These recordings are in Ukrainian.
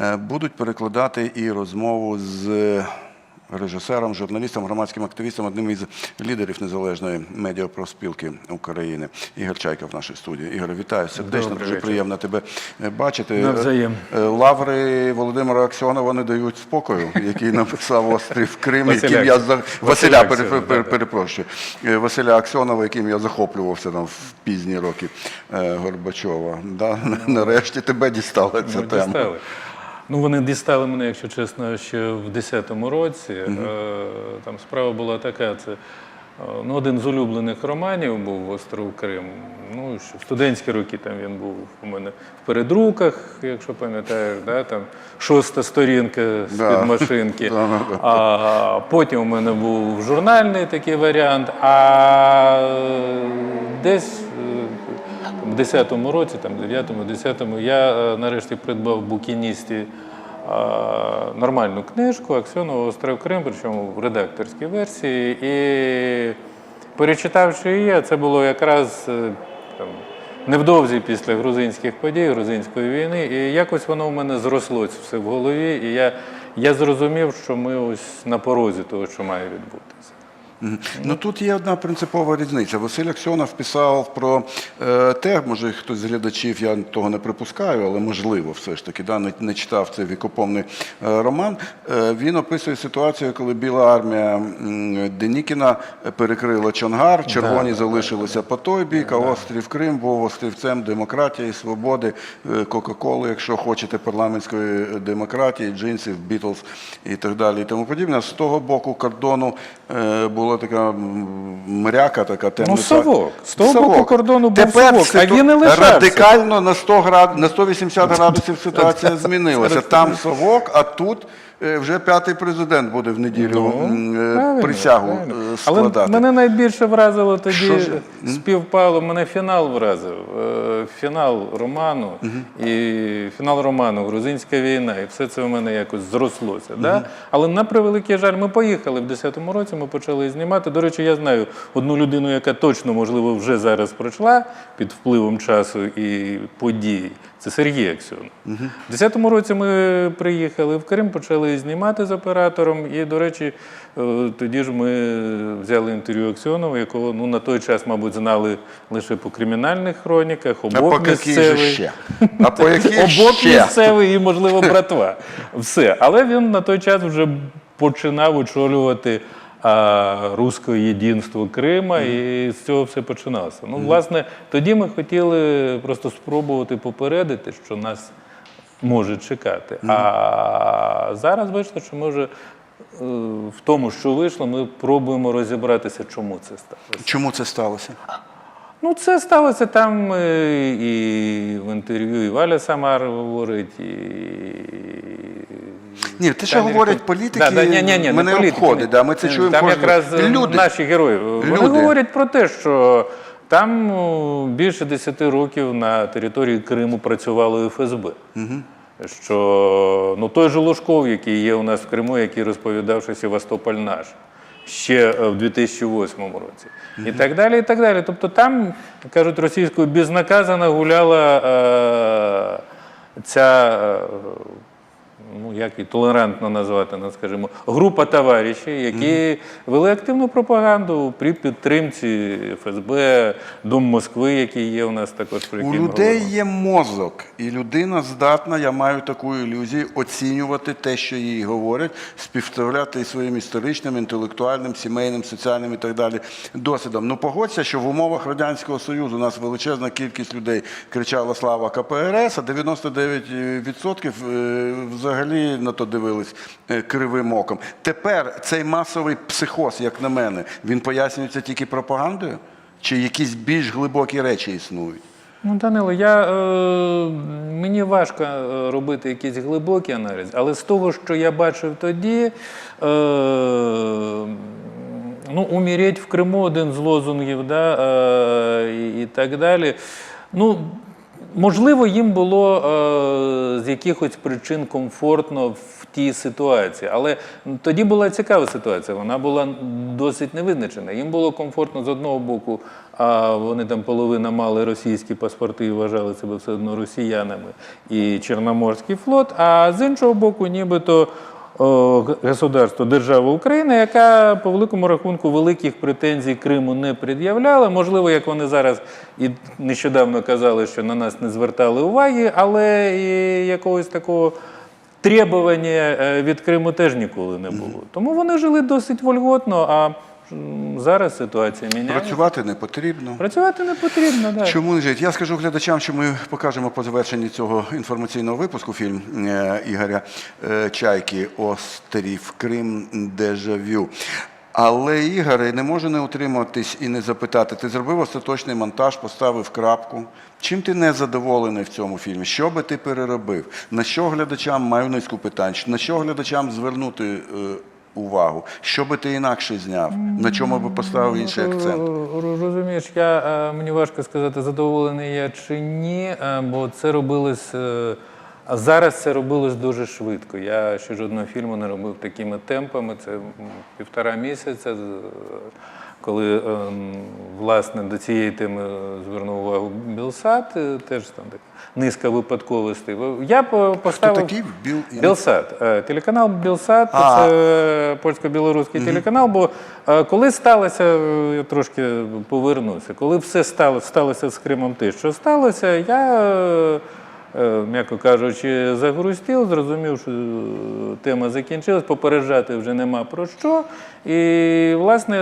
е, будуть перекладати і розмову з режисером, журналістом, громадським активістом, одним із лідерів незалежної медіапроспілки України. Ігор Чайка в нашій студії. Ігор, вітаю сердечно. Дуже приємно тебе е, бачити. Навзаєм. Е, Лаври Володимира Аксьонова не дають спокою, який написав острів Крим, яким я за Василя перепрошую. Е, Василя Аксьонова, яким я захоплювався там в пізні роки е, Горбачова. Да? Нарешті тебе дістала ця Ну, тема. Ну, вони дістали мене, якщо чесно, ще в 10-му році. Е, Там справа була така, це е, ну, один з улюблених романів був Остров Крим. Ну, що в студентські роки там він був у мене в передруках, якщо пам'ятаєш, да? там шоста сторінка з-під машинки. Да, да, да. А потім у мене був журнальний такий варіант, а десь е, в 10-му році, там 9-му, 10-му, я нарешті придбав букіністі нормальну книжку Аксьонова Острив Крим, причому в редакторській версії. І перечитавши її, це було якраз е, там, невдовзі після грузинських подій, грузинської війни, і якось воно в мене зрослося все в голові, і я, я зрозумів, що ми ось на порозі того, що має відбутися. Ну тут є одна принципова різниця. Василь Аксьонов писав про е, те, може хтось з глядачів, я того не припускаю, але можливо, все ж таки, да, не, не читав цей вікоповний е, роман. Е, він описує ситуацію, коли Біла армія Денікіна перекрила Чонгар, червоні залишилися по той бік, а острів Крим був острівцем демократії, свободи, Кока-Коли, якщо хочете, парламентської демократії, джинсів, Бітлз і так далі. І тому подібне. З того боку кордону е, була така мряка, така темна. Ну, совок. З того боку кордону був Тепер совок, а ситу- він не лишався. радикально на 100 град... на 180 градусів ситуація змінилася. Там совок, а тут вже п'ятий президент буде в неділю е, Ну, присягу правильно. е, Але мене найбільше вразило тоді співпало, мене фінал вразив. Е, Фінал роману і фінал роману Грузинська війна, і все це у мене якось зрослося. Да? Але на превеликий жаль, ми поїхали в 10-му році, ми почали знімати. До речі, я знаю одну людину, яка точно, можливо, вже зараз пройшла під впливом часу і подій. Це Сергій Аксьонов. У 10-му році ми приїхали в Крим, почали знімати з оператором. І, до речі, е, тоді ж ми взяли інтерв'ю Аксьонова, якого ну, на той час, мабуть, знали лише по кримінальних хроніках, А обок по же місцевий. ще? А по ще? місцевий і, можливо, братва. Все. Але він на той час вже починав очолювати а, руське єдинство Крима, і з цього все починалося. Ну, власне, тоді ми хотіли просто спробувати попередити, що нас може чекати. А зараз вийшло, що ми вже е, в тому, що вийшло, ми пробуємо розібратися, чому це сталося. Чому це сталося? Ну, це сталося там е, і в інтерв'ю, і Валя Самар говорить, і. Ні, те, що говорять політики, Да, да, ні, ні, ні, мене не політики, обходить. ні. Да, ми це чуємо Там якраз е, Люди. наші герої. Вони говорять про те, що там більше 10 років на території Криму працювало ФСБ. Що ну, той же Лужков, який є у нас в Криму, який розповідав, що Севастополь наш. Ще е, в 2008 році. І так далі, і так далі. Тобто там, кажуть російською, безнаказано гуляла е, ця, е, ну як і толерантно назвати, ну, скажімо, група товаришів, які вели активну пропаганду при підтримці ФСБ, Дом Москви, який є у нас також про У людей говоримо. є мозок, і людина здатна, я маю таку ілюзію, оцінювати те, що їй говорять, співставляти своїм історичним, інтелектуальним, сімейним, соціальним і так далі досвідом. Ну погодься, що в умовах Радянського Союзу у нас величезна кількість людей кричала Слава КПРС, а 99% е, взагалі на то дивились е, кривим оком. Тепер цей масовий психоз, як на мене, він пояснюється тільки пропагандою? Чи якісь більш глибокі речі існують? Ну, Данило, я, е, мені важко е, робити якийсь глибокий аналіз, але з того, що я бачив тоді, е, ну, умереть в Криму один з лозунгів, да, е, і так далі. Ну, Можливо, їм було е, з якихось причин комфортно в тій ситуації, але тоді була цікава ситуація. Вона була досить невизначена. Їм було комфортно з одного боку, а вони там половина мали російські паспорти і вважали себе все одно росіянами і Чорноморський флот. А з іншого боку, нібито государство, держава України, яка по великому рахунку великих претензій Криму не пред'являла. Можливо, як вони зараз і нещодавно казали, що на нас не звертали уваги, але і якогось такого требування е, від Криму теж ніколи не було. Тому вони жили досить вольготно, а зараз ситуація міняється. Працювати не потрібно. Працювати не потрібно, так. Чому не жити? Я скажу глядачам, що ми покажемо по завершенні цього інформаційного випуску фільм е, Ігоря е, Чайки Острів Крим Дежавю. Але Ігор не може не утриматись і не запитати. Ти зробив остаточний монтаж, поставив крапку. Чим ти не задоволений в цьому фільмі? Що би ти переробив? На що глядачам маю низку питань? На що глядачам звернути е, увагу? Що би ти інакше зняв? На чому би поставив інший акцент? Розумієш, я, е, мені важко сказати, задоволений я чи ні, е, бо це робилось. е, зараз це робилось дуже швидко. Я ще жодного фільму не робив такими темпами. Це півтора місяця. Коли е, власне до цієї теми звернув увагу Білсат, е, теж там така низка випадковостей. Я по- Хто такий? Біл... Білсат. Е, Телеканал Білсат А. це польсько-білоруський телеканал. Бо е, коли сталося, е, я трошки повернуся, коли все стало, сталося з Кримом те, що сталося, я, е, е, м'яко кажучи, загрустів, зрозумів, що е, тема закінчилась, попереджати вже нема про що. І, власне,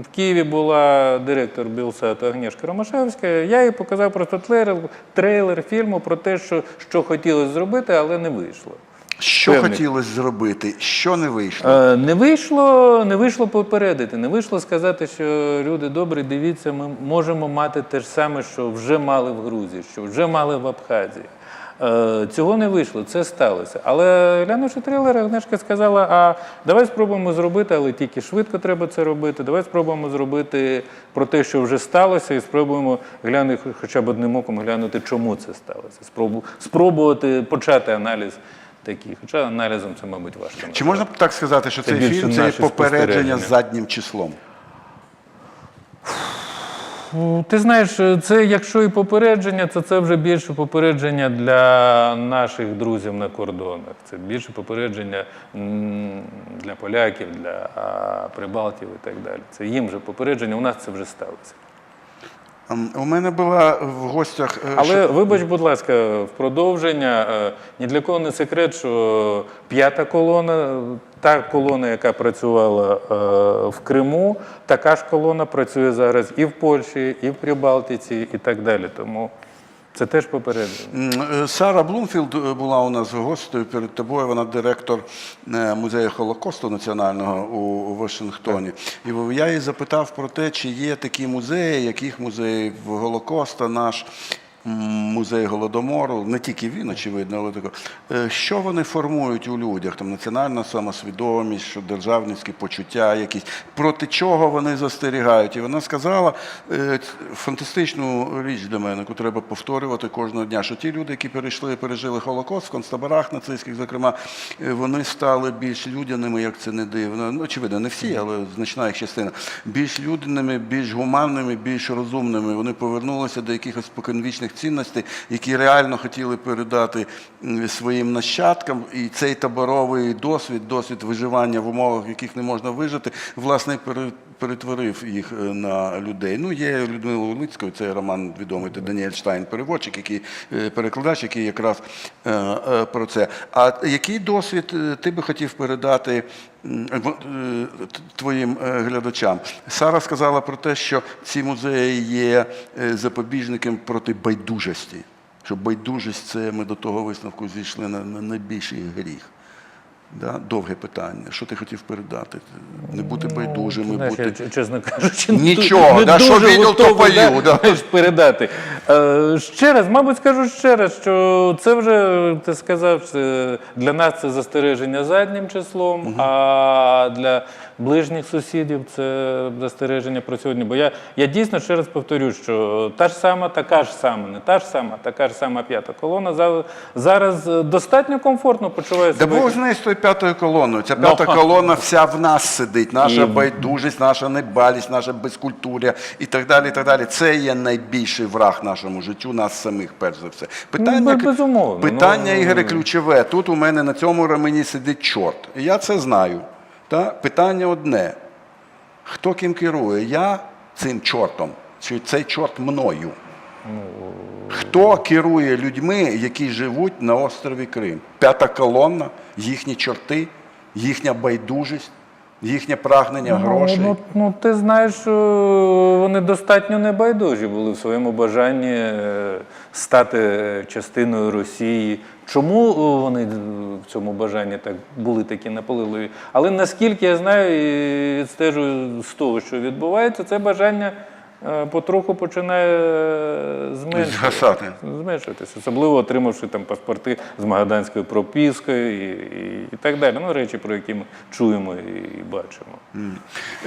в Києві була директор Білсату Агнєшка Ромашевська. Я їй показав просто трейлер, трейлер фільму про те, що, що хотілося зробити, але не вийшло. Що Певний. хотілося зробити, що не вийшло? Е, Не вийшло, не вийшло попередити, не вийшло сказати, що люди добрі, дивіться, ми можемо мати те ж саме, що вже мали в Грузії, що вже мали в Абхазії. Е, Цього не вийшло, це сталося. Але глянувши трейлер, Агнешка сказала: а давай спробуємо зробити, але тільки швидко треба це робити. Давай спробуємо зробити про те, що вже сталося, і спробуємо глянути хоча б одним оком глянути, чому це сталося. Спробу, спробувати почати аналіз такий. Хоча аналізом це, мабуть, важко. Чи можна так сказати, що Це цей фільм це є попередження заднім числом? Ти знаєш, це якщо і попередження, то це вже більше попередження для наших друзів на кордонах. Це більше попередження для поляків, для прибалтів і так далі. Це їм вже попередження, у нас це вже сталося. Ем, У мене була в гостях. е, Але вибач, будь ласка, в продовження е, ні для кого не секрет, що п'ята колона, та колона, яка працювала е, в Криму, така ж колона працює зараз і в Польщі, і в Прибалтиці, і так далі. Тому це теж попередження. Е, Сара Блумфілд е, була у нас гостею перед тобою. Вона директор е, музею Холокосту національного у Вашингтоні. І я її запитав про те, чи є такі музеї, яких музеїв Голокоста наш. Музей голодомору, не тільки він, очевидно, але тако. Е, Що вони формують у людях? Там національна самосвідомість, що державницькі почуття, якісь проти чого вони застерігають? І вона сказала е, фантастичну річ для мене, яку треба повторювати кожного дня. Що ті люди, які перейшли, пережили Холокост в концтаборах нацистських, зокрема, е, вони стали більш людяними, як це не дивно. Ну, очевидно, не всі, але значна їх частина. Більш людяними, більш гуманними, більш розумними. Вони повернулися до якихось споконвічних цінностей, які реально хотіли передати своїм нащадкам. І цей таборовий досвід, досвід виживання в умовах, в яких не можна вижити, власне, пере- перетворив їх е, на людей. Ну, є Людмила Улицькою, це роман відомий, Даніель Штайн, переводчик, який е, перекладач, який якраз е, про це. А який досвід ти би хотів передати твоїм глядачам? Сара сказала про те, що ці музеї є запобіжником проти байдужості. Що байдужість це ми до того висновку зійшли на найбільший гріх. Да? Довге питання. Що ти хотів передати? Не бути байдужими, Ну, Знаєш, бути. я, чесно кажучи, Нічого, не да, що дуже відділ, то готовий, пою, да. знаєш, передати. Е, ще раз, мабуть, скажу ще раз, що це вже ти сказав, це для нас це застереження заднім числом, а для ближніх сусідів, це застереження про сьогодні. Бо я, я дійсно ще раз повторю, що та ж сама, така ж сама, не та ж сама, така ж сама п'ята колона зараз е, достатньо комфортно почуває Да себе. Бог з тою п'ятою колоною. Ця Ну, п'ята колона вся в нас сидить. Наша І- байдужість, наша недбалість, наша безкультуря і так далі. і так далі. Це є найбільший враг нашому життю, нас самих, перш за все. Питання, бе- безумовно. питання Ну, Ігоре, ключове. Тут у мене на цьому рамені сидить чорт. І я це знаю. Та? Питання одне. Хто ким керує? Я цим чортом, чи цей чорт мною? Хто керує людьми, які живуть на острові Крим? П'ята колонна, їхні чорти, їхня байдужість, їхнє прагнення грошей. Ну, ну, ти знаєш, е, вони достатньо небайдужі були в своєму бажанні е, стати частиною Росії. Чому е, вони в цьому бажанні так були такі наполиливі? Але наскільки я знаю і стежу з того, що відбувається, це бажання потроху починає е, зменшуватися. Зменшуватися, особливо отримавши там паспорти з магаданською пропискою і, і, і так далі. Ну, речі, про які ми чуємо і, бачимо.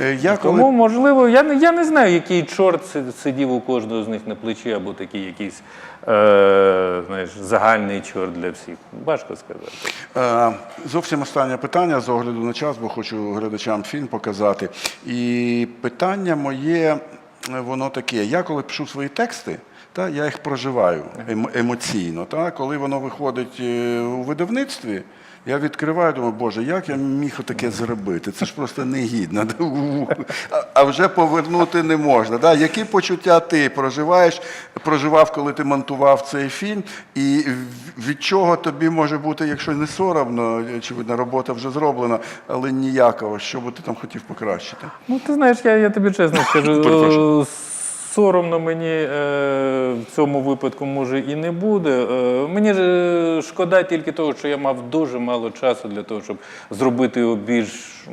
Е, Я коли можливо, я не, я не знаю, який чорт сидів у кожного з них на плечі, або такий якийсь е, знаєш, загальний чорт для всіх. Важко сказати. Е, Зовсім останнє питання з огляду на час, бо хочу глядачам фільм показати. І питання моє, е, воно таке. Я коли пишу свої тексти, та, я їх проживаю ем- емоційно. Та, коли воно виходить е, у видавництві, я відкриваю, думаю, Боже, як я міг таке зробити? Це ж просто негідно. А- А вже повернути не можна. Да? Які почуття ти проживаєш, проживав, коли ти монтував цей фільм, і від чого тобі може бути, якщо не соромно, очевидно, робота вже зроблена, але ніякого, що би ти там хотів покращити? Ну, ти знаєш, я, я тобі чесно скажу, соромно мені е, в цьому випадку може і не буде. Е, мені ж е, шкода тільки того, що я мав дуже мало часу для того, щоб зробити його більш,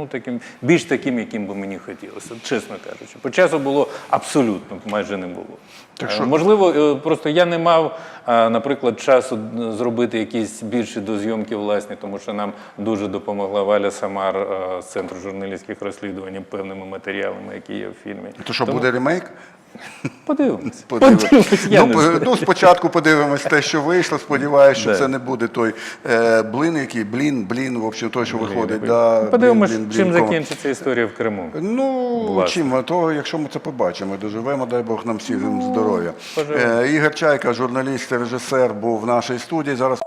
ну, таким, більш таким, яким би мені хотілося, чесно кажучи. По часу було абсолютно, майже не було. Так Е, що- Можливо, е, просто я не мав, е, наприклад, часу зробити якісь більші дозйомки власні, тому що нам дуже допомогла Валя Самар з центру журналістських розслідувань певними матеріалами, які є в фільмі. То що буде ремейк? Подивимось. Подивимось. Подивимось, я Ну, не ну, спочатку подивимось те, що вийшло. Сподіваюся, що Да. це не буде той е, блин, який блін, блін, в общем, той, що виходить. Да, Подивимось, блін, блін, чим блін, закінчиться історія в Криму. Ну, Власне. чим, то, якщо ми це побачимо, доживемо, дай Бог нам всім здоров'я. Е, Ігор Чайка, журналіст, режисер, був в нашій студії. Зараз